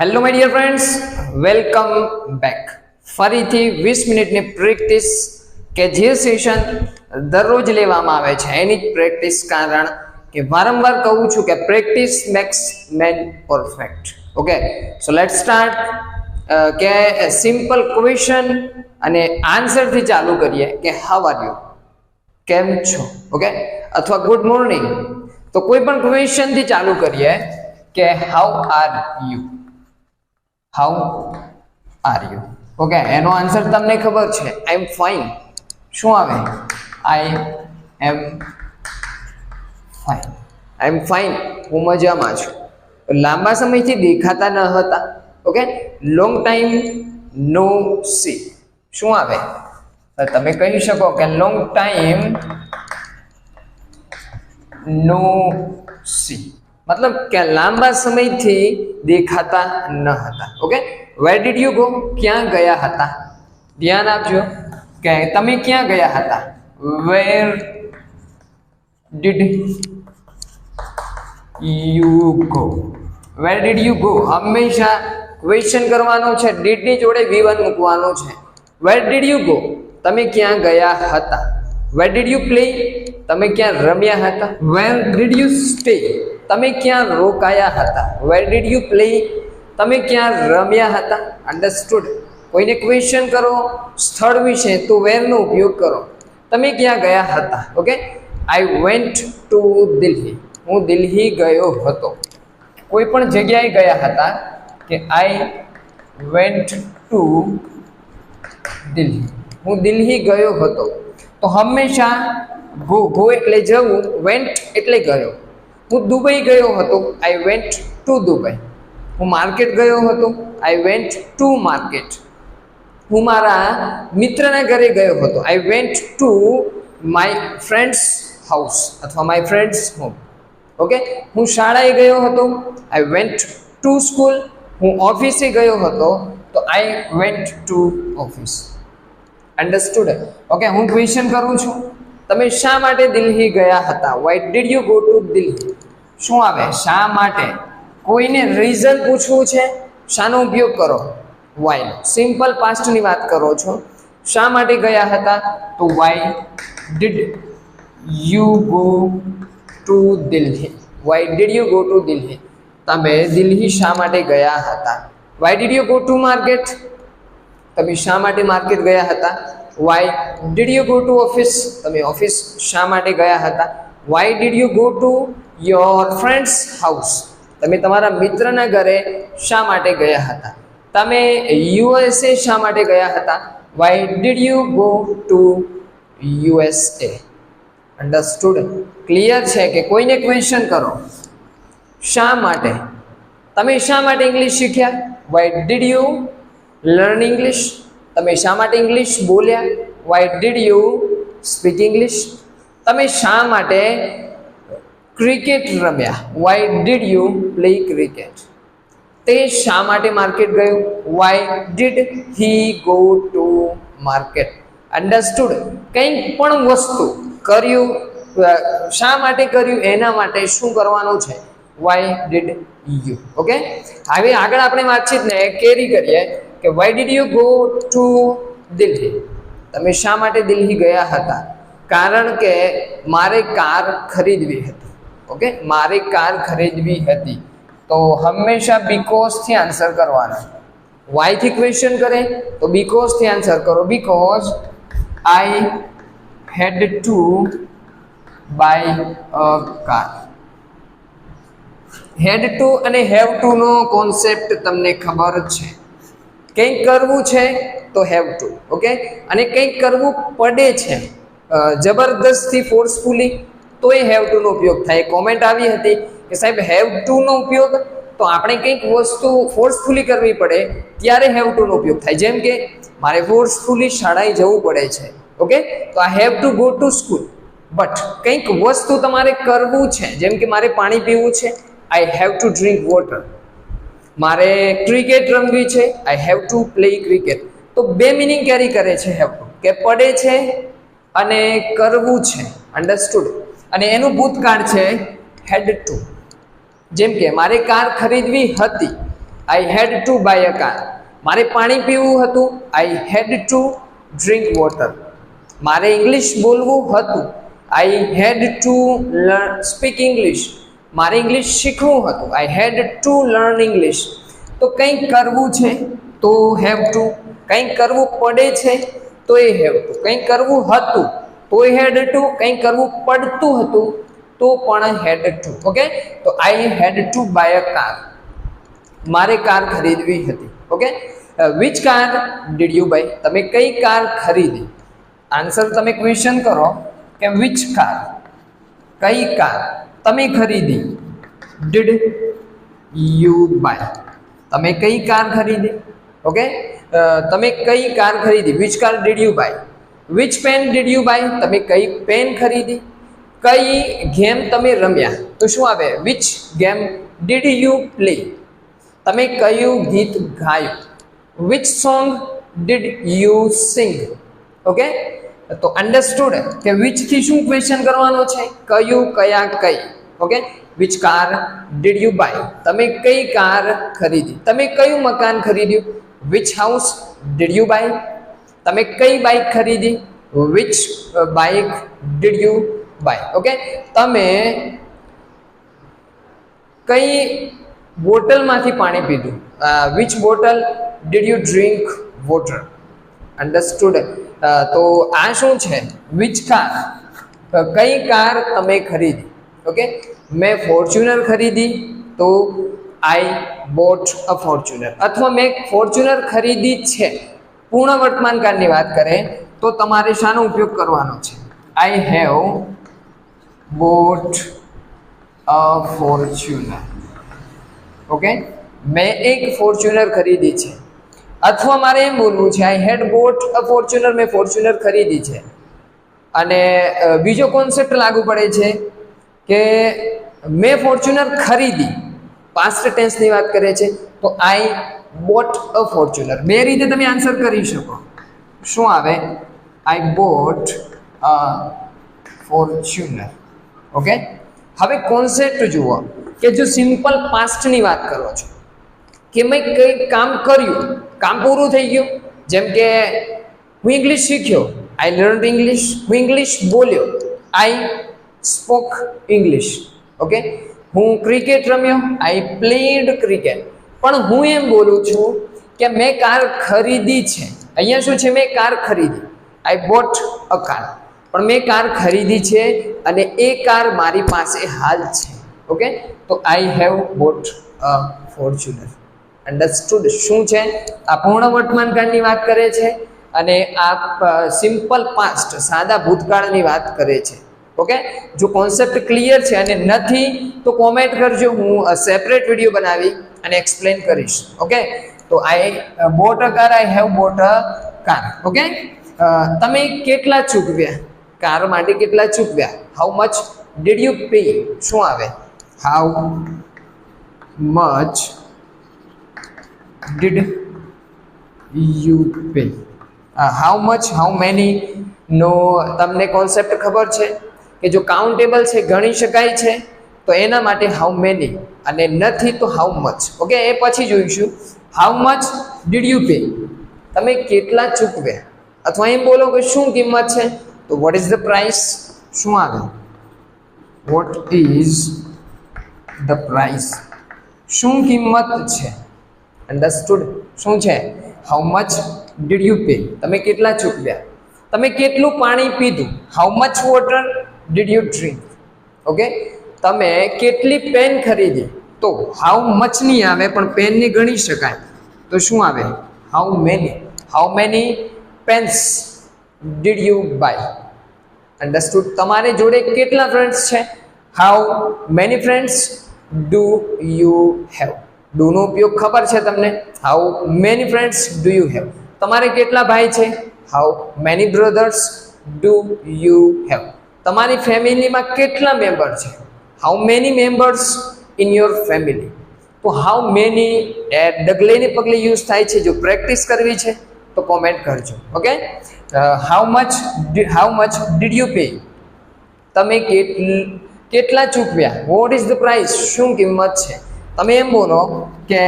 Hello my dear friends welcome back ફરીથી વીસ મિનિટની પ્રેક્ટિસ કે જે સેશન દરરોજ લેવામાં આવે છે. એની જ પ્રેક્ટિસ કારણ કે વારંવાર કહું છું કે practice makes man perfect okay so let start કે સિમ્પલ ક્વેશ્ચન અને આન્સરથી ચાલુ કરીએ કે હાવ આર યુ કેમ છો? ઓકે અથવા ગુડ મોર્નિંગ તો કોઈ પણ ક્વેશ્ચનથી ચાલુ કરીએ કે how are you how are you okay એનો આન્સર તમને ખબર છે. આઈ એમ ફાઇન શું આવે? આઈ am fine I am fine હું મજામાં છું. લાંબા સમયથી દેખાતા ન હતા. Okay long time no see શું આવે? તમે કહી શકો કે લોંગ ટાઈમ નો સી મતલબ કે લાંબા સમયથી દેખાતા ન હતા. Okay where did you go ક્યાં ગયા હતા? ધ્યાન આપજો કે તમે ક્યાં ગયા હતા? Where did you go where did you go હંમેશા ક્વેશ્ચન કરવાનો છે ડીડની જોડે જોડે V1 મૂકવાનું છે. વેર ડીડ યુ ગો તમે ક્યાં ગયા હતા? વેર ડીડ યુ પ્લે તમે ક્યાં રમ્યા હતા? વેર ડીડ યુ સ્ટે તમે ક્યાં રોકાયા હતા? વેર ડીડ યુ પ્લે તમે ક્યાં રમ્યા હતા? અન્ડરસ્ટુડ કોઈને ક્વેશ્ચન કરો? સ્થળ વિશે તો વેરનો ઉપયોગ કરો. તમે ક્યાં ગયા હતા? Okay I went to Delhi હું દિલ્હી ગયો હતો. કોઈ પણ જગ્યાએ ગયા હતા કે આઈ વેન્ટ ટુ દિલ્હી હું દિલ્હી ગયો હતો. તો હંમેશા ગો ગો એટલે જવું વેન્ટ એટલે ગયો. હું દુબઈ ગયો હતો. I went to Dubai. હું માર્કેટ ગયો હતો. આઈ વેન્ટ ટુ માર્કેટ હું મારા મિત્રના ઘરે ગયો હતો. I went to my friend's house અથવા માય ફ્રેન્ડ્સ હોમ ઓકે હું શાળાએ ગયો હતો. આઈ વેન્ટ ટુ સ્કૂલ હું ઓફિસે ગયો હતો. તો I went to office understood okay હું ક્વેશ્ચન કરું છું. તમે શા માટે દિલ્હી ગયા હતા? Why did you go to Delhi? શું આવે? શા માટે? કોઈને રીઝન પૂછવું છે? શાનો ઉપયોગ કરો? વાય સિમ્પલ પાસ્ટની વાત કરો છો. શા માટે ગયા હતા? તો why did you go to Delhi why did you go to Delhi તમે દિલ્હી શા માટે ગયા હતા? Why did you go to market તમે શા માટે માર્કેટ ગયા હતા? Why did you go to office તમે ઓફિસ શા માટે ગયા હતા? Why did you go to your friend's house તમે તમારા મિત્રના ઘરે શા માટે ગયા હતા? તમે યુએસએ શા માટે ગયા હતા? Why did you go to USA understood clear છે કે કોઈને ક્વેશ્ચન કરો. શા માટે? તમે શા માટે ઇંગ્લિશ શીખ્યા? Why did you learn English તમે શા માટે ઇંગ્લિશ બોલ્યા? Why did you speak English તમે શા માટે ક્રિકેટ રમ્યા. Why did you play cricket તે શા માટે માર્કેટ ગયું? Why did he go to market understood કંઈક પણ વસ્તુ કર્યું શા માટે કર્યું, એના માટે શું કરવાનું છે? વાય ડીડ યુ ઓકે હવે આગળ આપણે વાતચીતને કેરી કરીએ કે why did you go to Delhi? તમે શા માટે દિલ્હી ગયા હતા? કારણ કે મારે કાર ખરીદવી હતી. ઓકે મારે કાર ખરીદવી હતી. તો હંમેશા બીકોઝથી આન્સર કરવાનો. વાયથી ક્વેશ્ચન કરે? તો બીકોઝથી આન્સર કરો. Because I had to buy a car had to અને હેવ ટુ નો કોન્સેપ્ટ તમને ખબર છે. કંઈક કરવું છે તો હેવ ટુ ઓકે અને કંઈક કરવું પડે છે. જબરદસ્તથી જબરદસ્તી ફોર્સફુલી તો એ હેવ ટુ નો ઉપયોગ થાય. કોમેન્ટ આવી હતી કે સાહેબ હેવ ટુ નો ઉપયોગ તો આપણે કંઈક વસ્તુ ફોર્સફુલી કરવી પડે, ત્યારે હેવ ટુ નો ઉપયોગ થાય. જેમ કે, મારે ફોર્સફુલી શાળાએ જવું પડે છે ઓકે તો આ have to go to school but કંઈક વસ્તુ તમારે કરવું છે, જેમ કે મારે પાણી પીવું છે I have to drink water મારે ક્રિકેટ રમવી છે I have to play cricket તો બે મિનિંગ કેરી કરે છે હેવ ટુ કે પડે છે અને કરવું છે. અન્ડરસ્ટુડ અને એનું ભૂતકાળ છે હેડ ટુ. જેમ કે મારે કાર ખરીદવી હતી I had to buy a car મારે પાણી પીવું હતું આઈ હેડ ટુ ડ્રિંક વોટર મારે ઇંગ્લિશ બોલવું હતું I had to learn speak English મારે ઇંગ્લિશ શીખવું હતું I had to learn English તો કંઈક કરવું છે, તો હેવ ટુ કંઈક કરવું પડે છે, તો એ હેવ ટુ કંઈક કરવું હતું તો હેડ ટુ કંઈ કરવું પડતું હતું, તો પણ હેડ ટુ ઓકે તો I had to buy a car મારે કાર ખરીદવી હતી okay which car did you buy તમે કઈ કાર ખરીદી? આન્સર તમે ક્વેશ્ચન કરો કે વિચ કાર કઈ કાર તમે ખરીદી? ડીડ યુ બાય તમે કઈ કાર ખરીદી? ઓકે તમે કઈ કાર ખરીદી? Which car did you buy which pen did you buy તમે કઈ પેન ખરીદી? કઈ ગેમ તમે રમ્યા? તો શું આવે? Which game did you play તમે કયું ગીત ગાયું? Which song did you sing okay તો અન્ડરસ્ટુડ કે વિચથી શું ક્વેશ્ચન કરવાનો છે? કયું, કયા, કઈ? Okay which car did you buy તમે કઈ કાર ખરીદી? તમે કયું મકાન ખરીદ્યું? Which house did you buy તમે કઈ બાઇક ખરીદી? Which bike did you buy okay તમે કઈ બોટલમાંથી પાણી પીધું? Which bottle did you drink water understood તો આ શું છે? વિચ કાર કઈ કાર તમે ખરીદી? ઓકે મેં ફોર્ચ્યુનર ખરીદી તો આઈ બોટ અ ફોર્ચ્યુનર અથવા મેં ફોર્ચ્યુનર ખરીદી છે. પૂર્ણ વર્તમાન કાળની વાત કરે, તો તમારે શાનો ઉપયોગ કરવાનો છે? I have bought a Fortuner okay મેં એક ફોર્ચ્યુનર ખરીદી છે. અથવા મારે એમ બોલવું છે I had bought a Fortuner મેં ફોર્ચ્યુનર ખરીદી છે. અને બીજો કોન્સેપ્ટ લાગુ પડે છે કે મેં ફોર્ચ્યુનર ખરીદી. પાસ્ટ ટેન્સની વાત કરે છે, તો આઈ બોટ અ ફોર્ચ્યુનર બે રીતે તમે આન્સર કરી શકો. શું આવે? I bought a Fortuner okay હવે કોન્સેપ્ટ જુઓ. કે જો સિમ્પલ પાસ્ટની વાત કરો છો. કે મેં કંઈક કામ કર્યું. કામ પૂરું થઈ ગયું. જેમ કે હું ઇંગ્લિશ શીખ્યો. આઈ લર્ન ઇંગ્લિશ હું ઇંગ્લિશ બોલ્યો. આઈ સ્પોક ઇંગ્લિશ ઓકે હું ક્રિકેટ રમ્યો. આઈ પ્લેડ ક્રિકેટ પણ હું એમ બોલું છું કે મેં કાર ખરીદી છે. અહીંયા શું છે? મેં કાર ખરીદી. આઈ બોટ અ કાર પણ મેં કાર ખરીદી છે અને એ કાર મારી પાસે હાલ છે. ઓકે તો I have bought a Fortuner understood શું છે? આ પૂર્ણ વર્તમાન કાળની વાત કરે છે અને આ સિમ્પલ પાસ્ટ સાદા ભૂતકાળની વાત કરે છે. ઓકે જો કોન્સેપ્ટ ક્લિયર છે અને નથી, તો કોમેન્ટ કરજો, હું સેપરેટ વીડિયો બનાવી અને એક્સપ્લેન કરીશ. ઓકે તો I bought a car I have bought a car okay તમે કેટલા ચૂકવ્યા? કાર માટે કેટલા ચૂકવ્યા? How much did you pay શું આવે? How much did you pay how much how many no, તમને કોન્સેપ્ટ ખબર છે? કે જો કાઉન્ટેબલ છે, ગણી શકાય છે, તો એના માટે હાઉ મેની અને નથી તો હાઉ મચ ઓકે એ પછી જોઈશું. How much did you pay તમે કેટલા ચૂકવ્યા? અથવા એમ બોલો કે શું કિંમત છે? તો વોટ ઇઝ ધ પ્રાઇસ શું આવે? વોટ ઇઝ ધ પ્રાઇસ શું કિંમત છે? અન્ડરસ્ટુડ શું છે? How much did you pay તમે કેટલા ચૂકવ્યા? તમે કેટલું પાણી પીધું? How much water did you drink okay તમે કેટલી પેન ખરીદી? તો હાઉ મચ નહીં આવે, પણ પેનની ગણી શકાય. તો શું આવે? How many how many pens did you buy understood તમારી જોડે કેટલા ફ્રેન્ડ્સ છે? How many friends do you have ડુનો ઉપયોગ ખબર છે તમને? How many friends do you have તમારે કેટલા ભાઈ છે? How many brothers do you have તમારી ફેમિલીમાં કેટલા મેમ્બર છે? How many members in your family તો હાઉ મેની ડગલેને પગલે યુઝ થાય છે, જો પ્રેક્ટિસ કરવી છે, તો કોમેન્ટ કરજો okay how much how much did you pay તમે કેટલા ચૂકવ્યા વોટ ઇઝ ધ પ્રાઇસ શું કિંમત છે? તમે એમ બોલો કે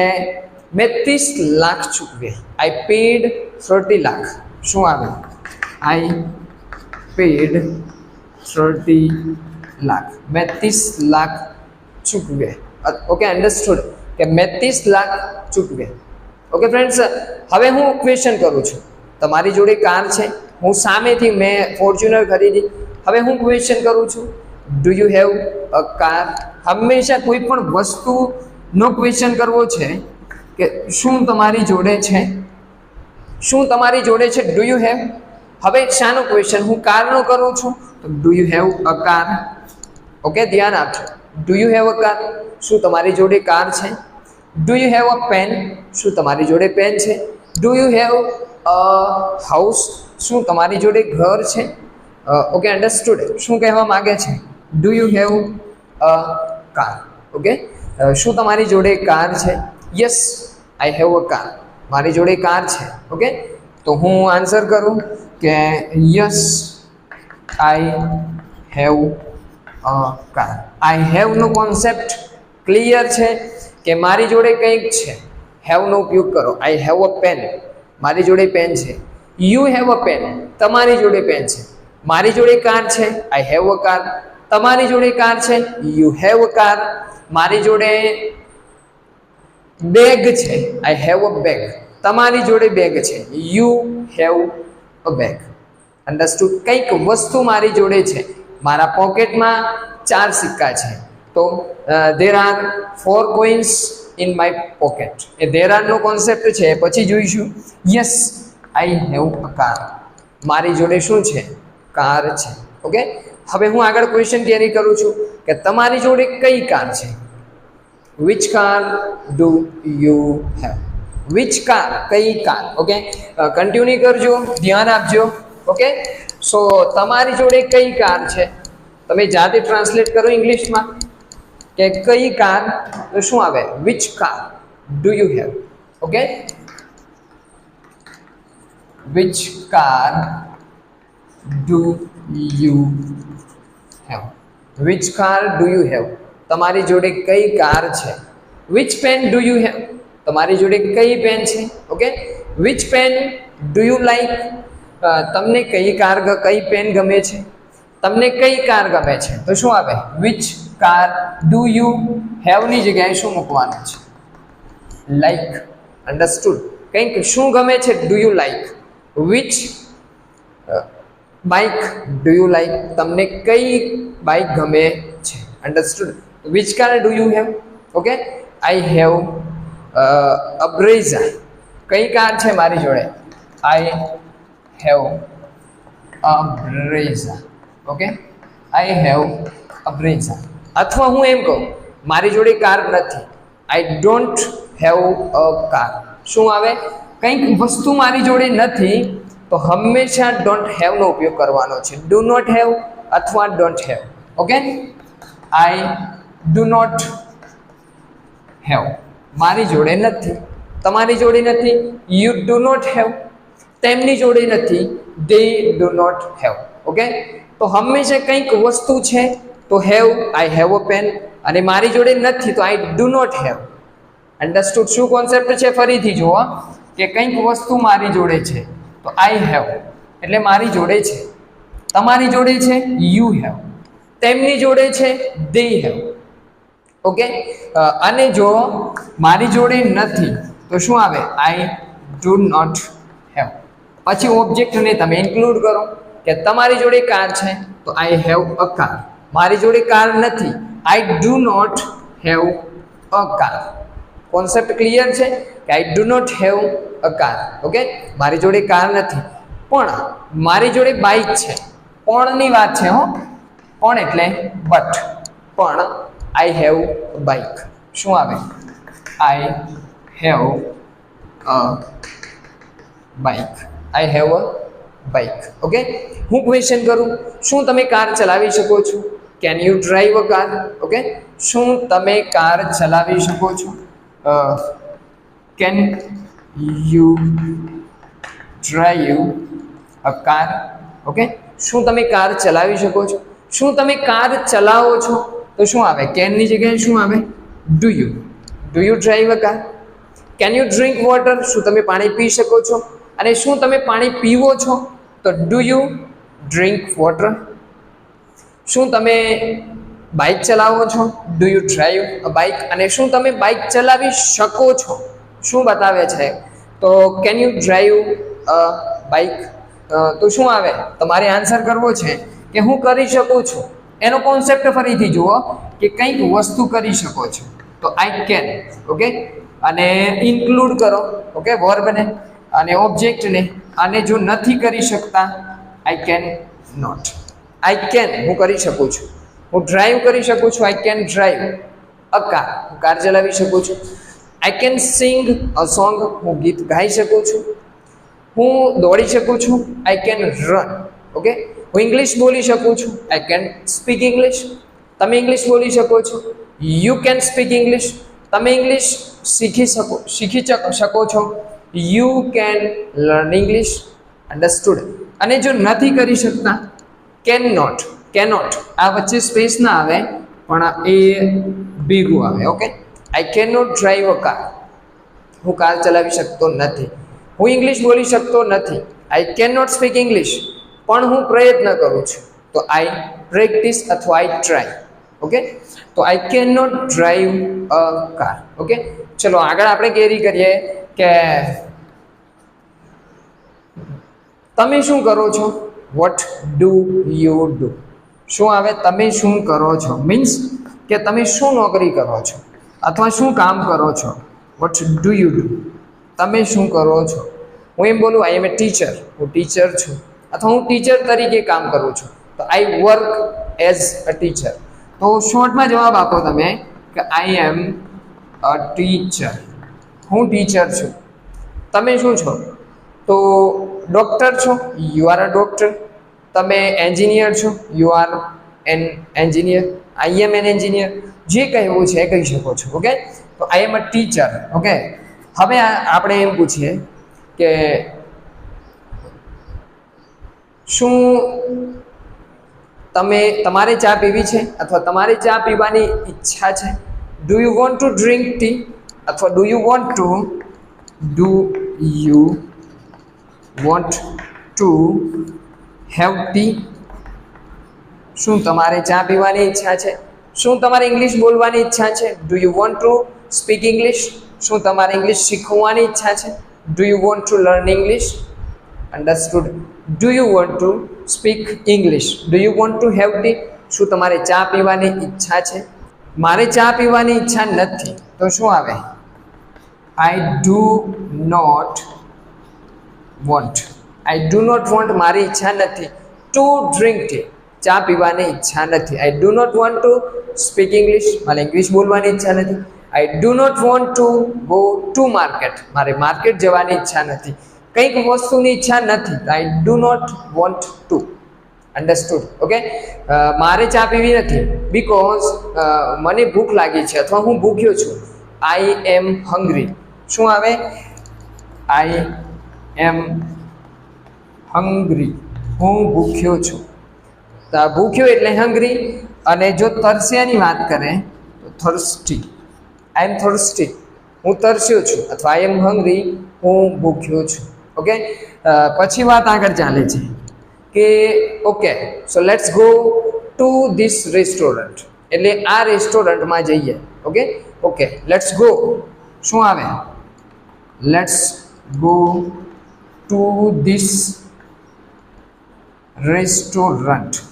મેં ત્રીસ લાખ ચૂકવ્યા આઈ પેડ થર્ટી લાખ. શું આવે? આઈ પેડ થર્ટી લાખ મેંત્રીસ લાખ ચૂકવે ઓકે અન્ડરસ્ટુડ કે મેંત્રીસ લાખ ચૂકવે ઓકે ફ્રેન્ડ્સ હવે હું ક્વેશ્ચન કરું છું. તમારી જોડે કાર છે. હું સામેથી મેં ફોર્ચ્યુનર ખરીદી. હવે હું ક્વેશ્ચન કરું છું. Do you have a car હંમેશા કોઈ પણ વસ્તુનો ક્વેશ્ચન કરવો છે કે શું તમારી જોડે છે? શું તમારી જોડે છે? ડુ યુ હેવ હવે શાનો ક્વેશ્ચન હું કારનો કરું છું? Do you have a car okay ધ્યાન આપજો. Do you have a car શું તમારી જોડે કાર છે? Do you have a pen શું તમારી જોડે પેન છે? Do you have a house શું તમારી જોડે ઘર છે? ઓકે અન્ડરસ્ટુડ શું કહેવા માગે છે? Do you have a car okay શું તમારી જોડે કાર છે? Yes I have a car મારી જોડે કાર છે. ઓકે તો હું આન્સર કરું કે yes I have car I હેવનો concept clear છે કે મારી જોડે કંઈક છે? હેવનો ઉપયોગ કરો. આઈ હેવ અ પેન મારી જોડે પેન છે. યુ હેવ અ પેન તમારી જોડે પેન છે. મારી જોડે કાર છે. આઈ હેવ અ કાર તમારી જોડે કાર છે. યુ હેવ અ કાર મારી જોડે બેગ છે. આઈ હેવ અ બેગ તમારી જોડે બેગ છે. You have a bag understood કંઈક વસ્તુ મારી જોડે છે. મારા પોકેટમાં ચાર સિક્કા છે. તો there are four coins in my pocket A there આરનો કોન્સેપ્ટ છે પછી જોઈશું. Yes I have a car મારી જોડે શું છે? કાર છે. ઓકે હવે હું આગળ ક્વેશ્ચન કેરી કરું છું કે તમારી જોડે કઈ કાર છે? Which car do you have which car કઈ કાર? ઓકે કન્ટિન્યુ કરજો. ધ્યાન આપજો. ઓકે? સો તમારી જોડે કઈ કાર છે? તમે જાતે ટ્રાન્સલેટ કરો ઇંગ્લિશમાં કે કઈ કાર શું આવે? Which car do you have okay? Which car do you have which car do you have તમારી જોડે કઈ કાર છે? Which pen do you have તમારી જોડે કઈ પેન છે? Okay? Which pen do you like તમને કઈ કાર કઈ પેન ગમે છે? તમને કઈ કાર ગમે છે? તો શું આવે? વિચ કાર ડુ યુ હેવની જગ્યાએ શું મૂકવાનું છે? લાઈક અન્ડરસ્ટુડ કંઈક શું ગમે છે? Do you like which bike do you like તમને કઈ બાઇક ગમે છે? Understood which car do you have okay I have a Brezza કઈ કાર છે મારી જોડે? I have okay? Okay I have a Brezza અથવા હું એમ કહું, મારી જોડે કાર નથી. I don't have a car શું આવે? કંઈક વસ્તુ મારી જોડે નથી, તો હંમેશા ડોન્ટ હેવનો ઉપયોગ કરવાનો છે. ડુ નોટ હેવ અથવા don't have okay I do not have મારી જોડે નથી. તમારી જોડે નથી. યુ ડુ નોટ હેવ તેમની જોડે નથી. They do not have okay તો હંમેશા કંઈક વસ્તુ છે, તો have I have a pen અને મારી જોડે નથી, તો I do not have understood શું કોન્સેપ્ટ છે? ફરીથી જુઓ કે કંઈક વસ્તુ મારી જોડે છે, તો આઈ હેવ એટલે મારી જોડે છે. તમારી જોડે છે? યુ હેવ તેમની જોડે છે? દે હેવ ઓકે અને જો મારી જોડે નથી, તો શું આવે? આઈ ડુ નોટ પછી ઓબ્જેક્ટને તમે ઇન્ક્લુડ કરો કે તમારી જોડે કાર છે, તો આઈ હેવ અ કાર મારી જોડે કાર નથી. I do not have a car concept clear છે? કે I do not have a car okay મારી જોડે કાર નથી. પણ મારી જોડે બાઇક છે. પણની વાત છે, હો. પણ એટલે બટ પણ આઈ હેવ બાઇક શું આવે? I have a bike I have a bike okay હું ક્વેશ્ચન કરું? શું તમે કાર ચલાવી શકો છો? Can you drive a car okay શું તમે કાર ચલાવી શકો છો? Can you drive a car okay શું તમે કાર ચલાવી શકો છો? શું તમે કાર ચલાવો છો? તો શું આવે? કેનની જગ્યાએ શું આવે? Do you do you drive a car can you drink water શું તમે પાણી પી શકો છો? અને શું તમે પાણી પીવો છો? તો ડુ યુ ડ્રિંક વોટર શું તમે બાઇક ચલાવો છો? Do you drive a bike અને શું તમે બાઇક ચલાવી શકો છો? શું બતાવે છે? તો can you drive a bike તો શું આવે? તમારે આન્સર કરવો છે કે હું કરી શકું છું. એનો કોન્સેપ્ટ ફરીથી જુઓ કે કંઈક વસ્તુ કરી શકો છો. તો આઈ કેન ઓકે અને ઇન્ક્લુડ કરો ઓકે વર્બને અને ઓબ્જેક્ટને આને જો નથી કરી શકતા I can not I can હું કરી શકું છું. હું ડ્રાઈવ કરી શકું છું I can drive a car હું કાર ચલાવી શકું છું. I can sing a song હું ગીત ગાઈ શકું છું. હું દોડી શકું છું આઈ કેન રન ઓકે હું ઇંગ્લિશ બોલી શકું છું આઈ કેન સ્પીક ઇંગ્લિશ તમે ઇંગ્લિશ બોલી શકો છો યુ કેન સ્પીક ઇંગ્લિશ તમે ઇંગ્લિશ શીખી શકો શીખી શકો છો. You can learn English understood અને જો નથી કરી શકતા કેન નોટ કેનોટ આ વચ્ચે સ્પેસ ના આવે, પણ એ ભેગું આવે okay I can not drive a car હું કાર ચલાવી શકતો નથી. હું ઇંગ્લિશ બોલી શકતો નથી. I can not speak English પણ હું પ્રયત્ન કરું છું. તો આઈ પ્રેક્ટિસ અથવા આઈ ટ્રાય ઓકે તો I can not drive a car okay ચલો આગળ આપણે કેરી કરીએ. કે તમે શું કરો છો? વોટ ડુ યુ ડુ શું આવે? તમે શું કરો છો? મીન્સ કે તમે શું નોકરી કરો છો? અથવા શું કામ કરો છો? વોટ ડુ યુ ડુ તમે શું કરો છો? હું એમ બોલું આઈ એમ એ ટીચર હું ટીચર છું. અથવા હું ટીચર તરીકે કામ કરું છું. તો I work as a teacher તો શોર્ટમાં જવાબ આપો તમે કે આઈ એમ અ ટીચર હું ટીચર છું. તમે શું છો? તો ડૉક્ટર છો? યુ આર અ ડૉક્ટર તમે એન્જિનિયર છો? You are an engineer I am an engineer જે કહેવું છે એ કહી શકો છો ઓકે તો આઈ એમ અ ટીચર ઓકે હવે આપણે એમ પૂછીએ કે શું તમે, તમારે ચા પીવી છે? અથવા તમારે ચા પીવાની ઈચ્છા છે? Do you want to drink tea અથવા do you want to do you want to have tea શું તમારે ચા પીવાની ઈચ્છા છે? શું તમારે ઇંગ્લિશ બોલવાની ઈચ્છા છે? Do you want to speak English શું તમારે ઇંગ્લિશ શીખવાની ઈચ્છા છે? Do you want to learn English understood do you want to speak English do you want to have tea શું તમારે ચા પીવાની ઈચ્છા છે? મારે ચા પીવાની ઈચ્છા નથી. તો શું આવે? I do not want I do not want મારી ઈચ્છા નથી. ટુ ડ્રિંક ટી ચા પીવાની ઈચ્છા નથી. I do not want to speak English મારે ઇંગ્લિશ બોલવાની ઈચ્છા નથી. I do not want to go to market મારે માર્કેટ જવાની ઈચ્છા નથી. કંઈક વસ્તુની ઈચ્છા નથી. I do not want to understood okay મારે ચા પીવી નથી. બિકોઝ મને ભૂખ લાગી છે અથવા હું ભૂખ્યો છું. આઈ એમ હંગ્રી શું આવે? આઈ એમ હંગ્રી હું ભૂખ્યો છું. તો ભૂખ્યો એટલે હંગ્રી અને જો તરસ્યાની વાત કરે, તો થર્સ્ટી આઈ એમ થર્સ્ટી હું તરસ્યો છું અથવા આઈ એમ હંગ્રી હું ભૂખ્યો છું. ઓકે પછી વાત આગળ ચાલે છે કે okay so let's go to this restaurant એટલે આ રેસ્ટોરન્ટમાં જઈએ. ઓકે ઓકે લેટ્સ ગો શું આવે? Let's go to this restaurant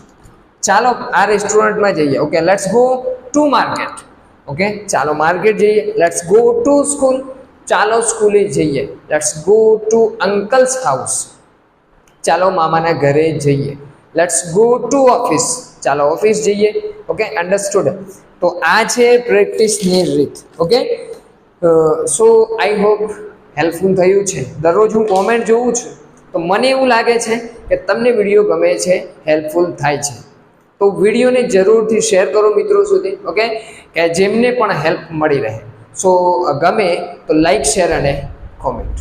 ચાલો આ રેસ્ટોરન્ટમાં જઈએ. Okay let's go to market okay ચાલો માર્કેટ જઈએ. લેટ્સ ગો ટુ સ્કૂલ ચાલો સ્કૂલે જઈએ. Let's go to uncle's house ચાલો મામાના ઘરે જઈએ. લેટ્સ ગો ટુ ઓફિસ ચાલો ઓફિસ જઈએ. ઓકે અન્ડરસ્ટુડ તો આ છે પ્રેક્ટિસની રીત. Okay so I hope helpful થયું છે. દરરોજ હું કોમેન્ટ જોઉં છું, તો મને એવું લાગે છે કે તમને વીડિયો ગમે છે, હેલ્પફુલ થાય છે. તો વિડીયોને જરૂરથી શેર કરો મિત્રો સુધી, ઓકે? કે જેમને પણ હેલ્પ મળી રહે. સો, ગમે તો લાઈક શેર અને કોમેન્ટ